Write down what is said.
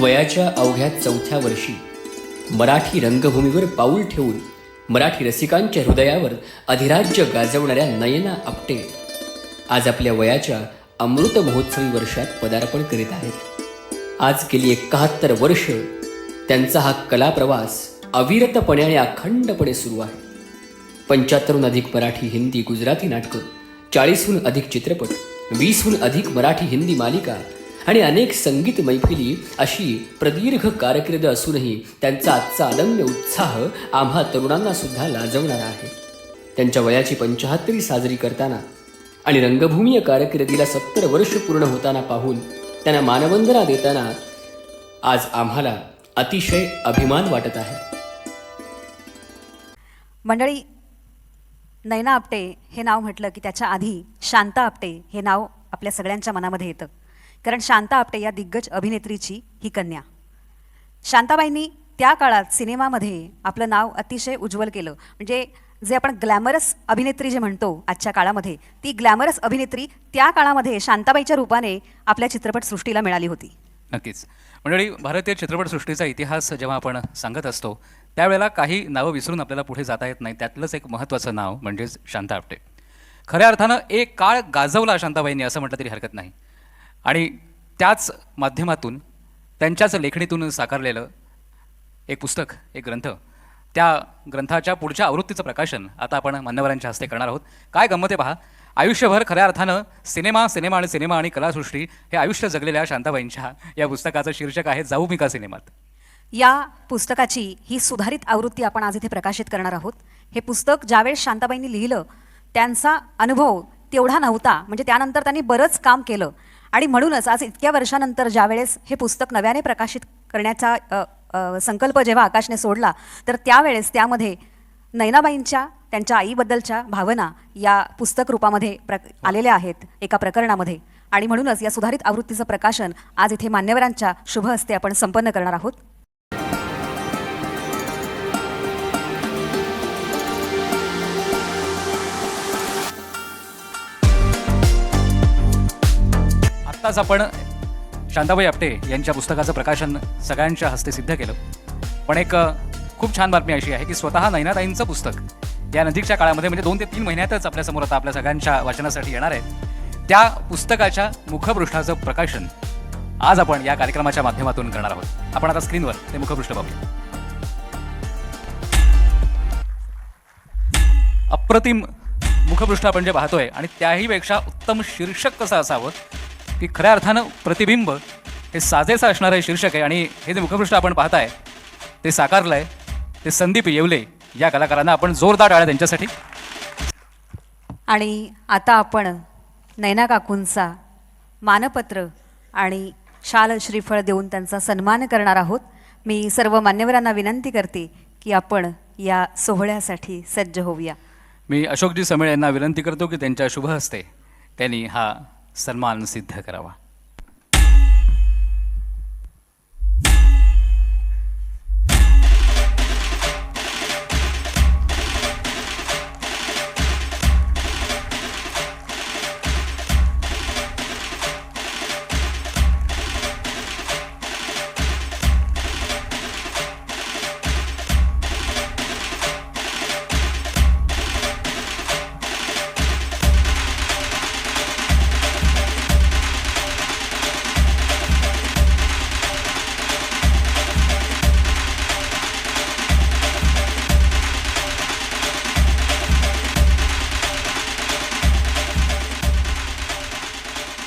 वयाच्या अवघ्या चौथ्या वर्षी मराठी रंगभूमीवर पाऊल ठेवून मराठी रसिकांच्या हृदयावर अधिराज्य गाजवणाऱ्या नयना आपटे आज आपल्या वयाच्या अमृत महोत्सवी वर्षात पदार्पण करीत आहेत. आज गेली एकाहत्तर वर्ष त्यांचा हा कला प्रवास अविरतपणे आणि अखंडपणे सुरू आहे. पंच्याहत्तरहून अधिक मराठी हिंदी गुजराती नाटकं चाळीसहून अधिक चित्रपट वीसहून अधिक मराठी हिंदी मालिका आणि अनेक संगीत मैफिली अशी प्रदीर्घ कारकीर्द असूनही त्यांचा आजचा अदम्य उत्साह आम्हा तरुणांना सुद्धा लाजवणारा आहे. त्यांच्या वयाची पंचाहत्तरी साजरी करताना आणि रंगभूमीय कारकिर्दीला सत्तर वर्ष पूर्ण होताना पाहून त्यांना मानवंदना देताना आज आम्हाला अतिशय अभिमान वाटत आहे. मंडळी नैना आपटे हे नाव म्हटलं की त्याच्या आधी शांता आपटे हे नाव आपल्या सगळ्यांच्या मनामध्ये येतं. कारण शांता आपटे या दिग्गज अभिनेत्रीची ही कन्या. शांताबाईंनी त्या काळात सिनेमामध्ये आपलं नाव अतिशय उज्ज्वल केलं. म्हणजे जे आपण ग्लॅमरस अभिनेत्री जे म्हणतो आजच्या काळामध्ये ती ग्लॅमरस अभिनेत्री त्या काळामध्ये शांताबाईच्या रूपाने आपल्या चित्रपटसृष्टीला मिळाली होती. नक्कीच. मंडळी भारतीय चित्रपटसृष्टीचा इतिहास जेव्हा आपण सांगत असतो त्यावेळेला काही नावं विसरून आपल्याला पुढे जाता येत नाही. त्यातलंच एक महत्त्वाचं नाव म्हणजेच शांता आपटे. खऱ्या अर्थानं एक काळ गाजवला शांताबाईंनी असं म्हटलं तरी हरकत नाही. आणि त्याच माध्यमातून त्यांच्याच लेखणीतून साकारलेलं एक पुस्तक एक ग्रंथ त्या ग्रंथाच्या पुढच्या आवृत्तीचं प्रकाशन आता आपण मान्यवरांच्या हस्ते करणार आहोत. काय गंमत आहे पहा? आयुष्यभर खऱ्या अर्थानं सिनेमा सिनेमा आणि सिनेमा आणि कलासृष्टी हे आयुष्य जगलेल्या शांताबाईंच्या या पुस्तकाचं शीर्षक आहे जाऊ मी का सिनेमात. या पुस्तकाची ही सुधारित आवृत्ती आपण आज इथे प्रकाशित करणार आहोत. हे पुस्तक ज्यावेळेस शांताबाईंनी लिहिलं त्यांचा अनुभव तेवढा नव्हता. म्हणजे त्यानंतर त्यांनी बरंच काम केलं. आणि म्हणूनच आज इतक्या वर्षानंतर ज्यावेळेस हे पुस्तक नव्याने प्रकाशित करण्याचा संकल्प जेव्हा आकाशने सोडला तर त्यावेळेस त्यामध्ये नैनाबाईंच्या त्यांच्या आईबद्दलच्या भावना या पुस्तक रूपामध्ये प्र आलेल्या आहेत एका प्रकरणामध्ये. आणि म्हणूनच या सुधारित आवृत्तीचं प्रकाशन आज इथे मान्यवरांच्या शुभ हस्ते आपण संपन्न करणार आहोत. आत्ताच आपण शांताबाई आपटे यांच्या पुस्तकाचं प्रकाशन सगळ्यांच्या हस्ते सिद्ध केलं. पण एक खूप छान बातमी अशी आहे की स्वतः नैनाताईंचं पुस्तक या नजीकच्या काळामध्ये म्हणजे दोन ते तीन महिन्यातच आपल्यासमोर आता आपल्या सगळ्यांच्या वाचनासाठी येणार आहे. त्या पुस्तकाच्या मुखपृष्ठाचं प्रकाशन आज आपण या कार्यक्रमाच्या माध्यमातून करणार आहोत. आपण आता स्क्रीनवर ते मुखपृष्ठ पाहूया अप्रतिम मुखपृष्ठ आपण जे पाहतोय आणि त्याहीपेक्षा उत्तम शीर्षक कसं असावं की खऱ्या अर्थानं प्रतिबिंब हे साजेसं असणारं हे शीर्षक आहे आणि हे जे मुखपृष्ठ आपण पाहताय ते साकारलं आहे ते संदीप येवले या कलाकारांना आपण जोरदार टाळ्या त्यांच्यासाठी. आणि आता आपण नैना काकूंचा मानपत्र आणि शाल श्रीफळ देऊन त्यांचा सन्मान करणार आहोत. मी सर्व मान्यवरांना विनंती करते की आपण या सोहळ्यासाठी सज्ज होऊया. मी अशोकजी समेळ यांना विनंती करतो की त्यांच्या शुभ हस्ते त्यांनी हा सन्मान सिद्ध करावा